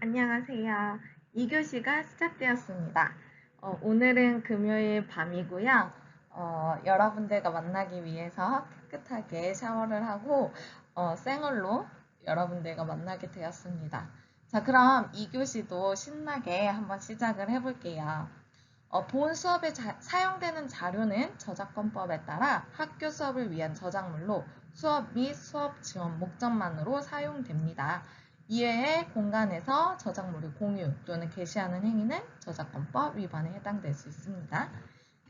안녕하세요. 2교시가 시작되었습니다. 어, 오늘은 금요일 밤이고요. 어, 여러분들과 만나기 위해서 깨끗하게 샤워를 하고 어, 생얼로 여러분들과 만나게 되었습니다. 자 그럼 2교시도 신나게 한번 시작을 해볼게요. 어, 본 수업에 자, 사용되는 자료는 저작권법에 따라 학교 수업을 위한 저작물로 수업 및 수업 지원 목적만으로 사용됩니다. 이외의 공간에서 저작물을 공유 또는 게시하는 행위는 저작권법 위반에 해당될 수 있습니다.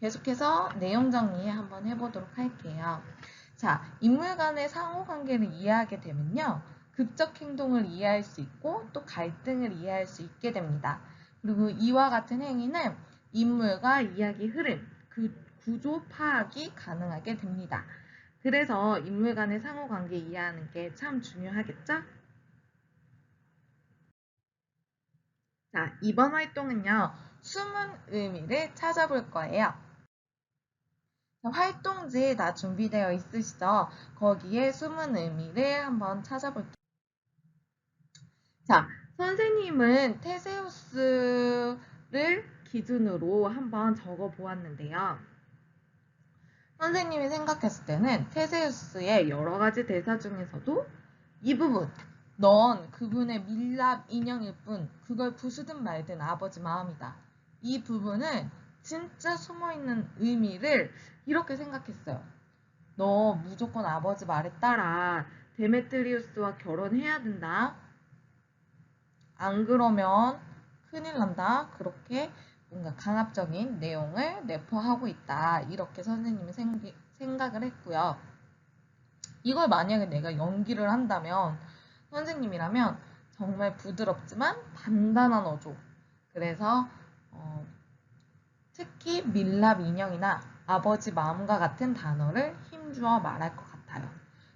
계속해서 내용 정리 한번 해보도록 할게요. 자, 인물 간의 상호관계를 이해하게 되면요. 극적 행동을 이해할 수 있고 또 갈등을 이해할 수 있게 됩니다. 그리고 이와 같은 행위는 인물과 이야기 흐름, 그 구조 파악이 가능하게 됩니다. 그래서 인물 간의 상호관계 이해하는 게 참 중요하겠죠? 자, 이번 활동은요, 숨은 의미를 찾아볼 거예요. 활동지 다 준비되어 있으시죠? 거기에 숨은 의미를 한번 찾아볼게요. 자, 선생님은 테세우스를 기준으로 한번 적어 보았는데요. 선생님이 생각했을 때는 테세우스의 여러 가지 대사 중에서도 이 부분, 넌 그분의 밀랍 인형일 뿐 그걸 부수든 말든 아버지 마음이다. 이 부분은 진짜 숨어있는 의미를 이렇게 생각했어요. 너 무조건 아버지 말에 따라 데메트리우스와 결혼해야 된다. 안 그러면 큰일 난다. 그렇게 뭔가 강압적인 내용을 내포하고 있다. 이렇게 선생님이 생각을 했고요. 이걸 만약에 내가 연기를 한다면 선생님이라면 정말 부드럽지만 단단한 어조. 그래서 어, 특히 밀랍 인형이나 아버지 마음과 같은 단어를 힘주어 말할 것 같아요.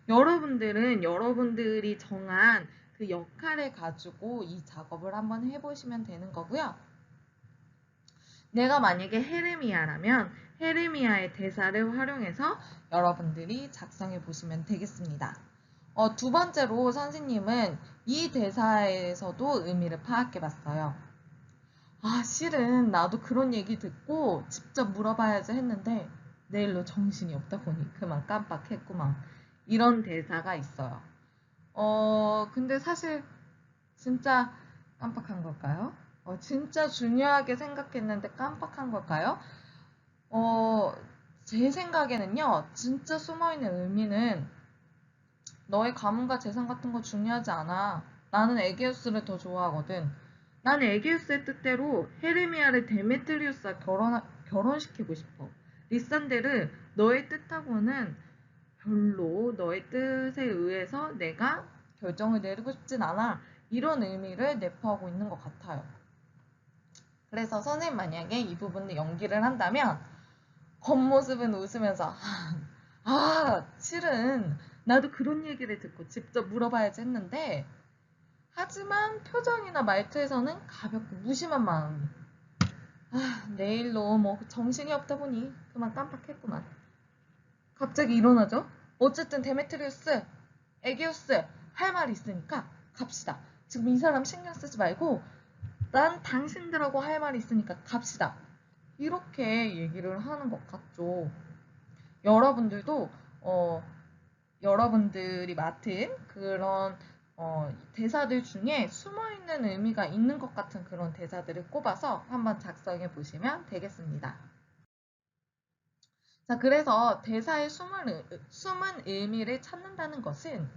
여러분들은 여러분들이 정한 그 역할을 가지고 이 작업을 한번 해보시면 되는 거고요. 내가 만약에 헤르미아라면 헤르미아의 대사를 활용해서 여러분들이 작성해 보시면 되겠습니다. 어, 두 번째로 선생님은 이 대사에서도 의미를 파악해 봤어요. 아, 실은 나도 그런 얘기 듣고 직접 물어봐야지 했는데 내일로 정신이 없다 보니 그만 깜빡했구만. 이런 대사가 있어요. 어, 근데 사실 진짜 깜빡한 걸까요? 어, 진짜 중요하게 생각했는데 깜빡한 걸까요? 어, 제 생각에는요, 진짜 숨어있는 의미는 너의 가문과 재산 같은 거 중요하지 않아. 나는 에게우스를 더 좋아하거든. 나는 에게우스의 뜻대로 헤르미아를 데메트리우스와 결혼, 결혼시키고 싶어. 리산데를 너의 뜻하고는 별로 너의 뜻에 의해서 내가 결정을 내리고 싶진 않아. 이런 의미를 내포하고 있는 것 같아요. 그래서 선생님 만약에 이 부분을 연기를 한다면 겉모습은 웃으면서 아 실은 나도 그런 얘기를 듣고 직접 물어봐야지 했는데 하지만 표정이나 말투에서는 가볍고 무심한 마음이 아, 내일로 뭐 정신이 없다 보니 그만 깜빡했구만. 갑자기 일어나죠? 어쨌든 데메트리우스, 에게우스 할 말이 있으니까 갑시다. 지금 이 사람 신경 쓰지 말고 난 당신들하고 할 말이 있으니까 갑시다. 이렇게 얘기를 하는 것 같죠. 여러분들도 어, 여러분들이 맡은 그런 어, 대사들 중에 숨어있는 의미가 있는 것 같은 그런 대사들을 꼽아서 한번 작성해 보시면 되겠습니다. 자, 그래서 대사의 숨은, 숨은 의미를 찾는다는 것은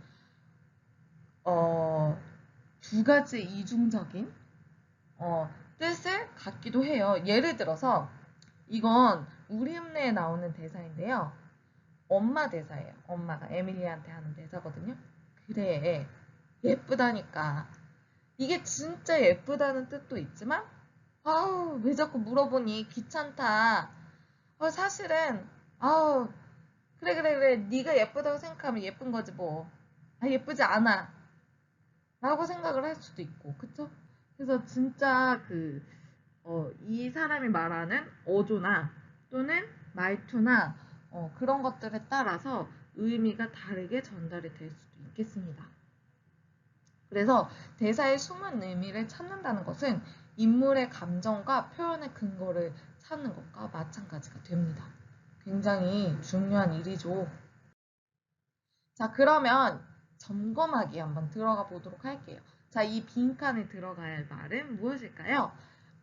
어, 두 가지 이중적인 어, 뜻을 갖기도 해요. 예를 들어서 이건 우리 흉내에 나오는 대사인데요. 엄마 대사예요. 엄마가 에밀리한테 하는 대사거든요. 그래, 예쁘다니까. 이게 진짜 예쁘다는 뜻도 있지만, 아우, 왜 자꾸 물어보니 귀찮다. 어, 사실은, 아우, 그래, 그래, 그래. 네가 예쁘다고 생각하면 예쁜 거지 뭐. 아, 예쁘지 않아. 라고 생각을 할 수도 있고, 그쵸? 그래서 진짜 그, 어, 이 사람이 말하는 어조나 또는 말투나 어, 그런 것들에 따라서 의미가 다르게 전달이 될 수도 있겠습니다. 그래서 대사의 숨은 의미를 찾는다는 것은 인물의 감정과 표현의 근거를 찾는 것과 마찬가지가 됩니다. 굉장히 중요한 일이죠. 자, 그러면 점검하기 한번 들어가 보도록 할게요. 자, 이 빈칸에 들어가야 할 말은 무엇일까요?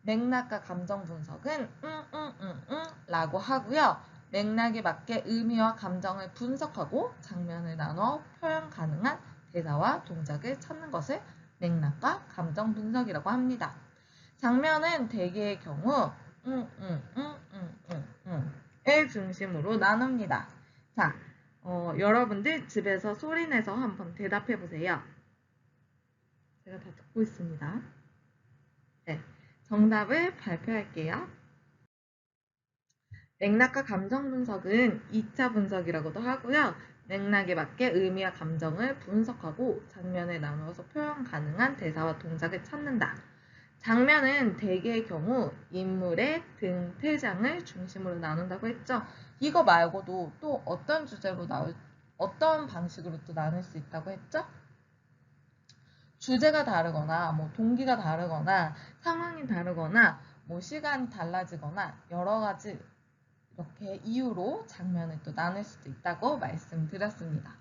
맥락과 감정 분석은 응, 응, 응, 응 라고 하고요. 맥락에 맞게 의미와 감정을 분석하고 장면을 나눠 표현 가능한 대사와 동작을 찾는 것을 맥락과 감정 분석이라고 합니다. 장면은 대개의 경우 응, 응, 응, 응, 응, 응을 중심으로 나눕니다. 자, 어, 여러분들 집에서 소리 내서 한번 대답해 보세요. 제가 다 듣고 있습니다. 네, 정답을 발표할게요. 맥락과 감정 분석은 2차 분석이라고도 하고요. 맥락에 맞게 의미와 감정을 분석하고 장면을 나누어서 표현 가능한 대사와 동작을 찾는다. 장면은 대개의 경우 인물의 등, 퇴장을 중심으로 나눈다고 했죠. 이거 말고도 또 어떤 주제로 나올, 어떤 방식으로 또 나눌 수 있다고 했죠? 주제가 다르거나, 뭐 동기가 다르거나, 상황이 다르거나, 뭐 시간이 달라지거나, 여러 가지 이렇게 이유로 장면을 또 나눌 수도 있다고 말씀드렸습니다.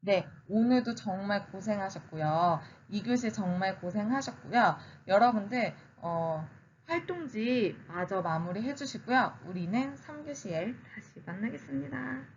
네, 오늘도 정말 고생하셨고요. 2교시 정말 고생하셨고요. 여러분들 어, 활동지 마저 마무리 해 주시고요. 우리는 3교시에 다시 만나겠습니다.